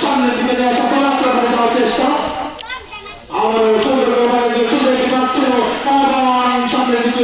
সামনের দিকে নিয়ে আসা পরাস্ত করে যাওয়ার চেষ্টা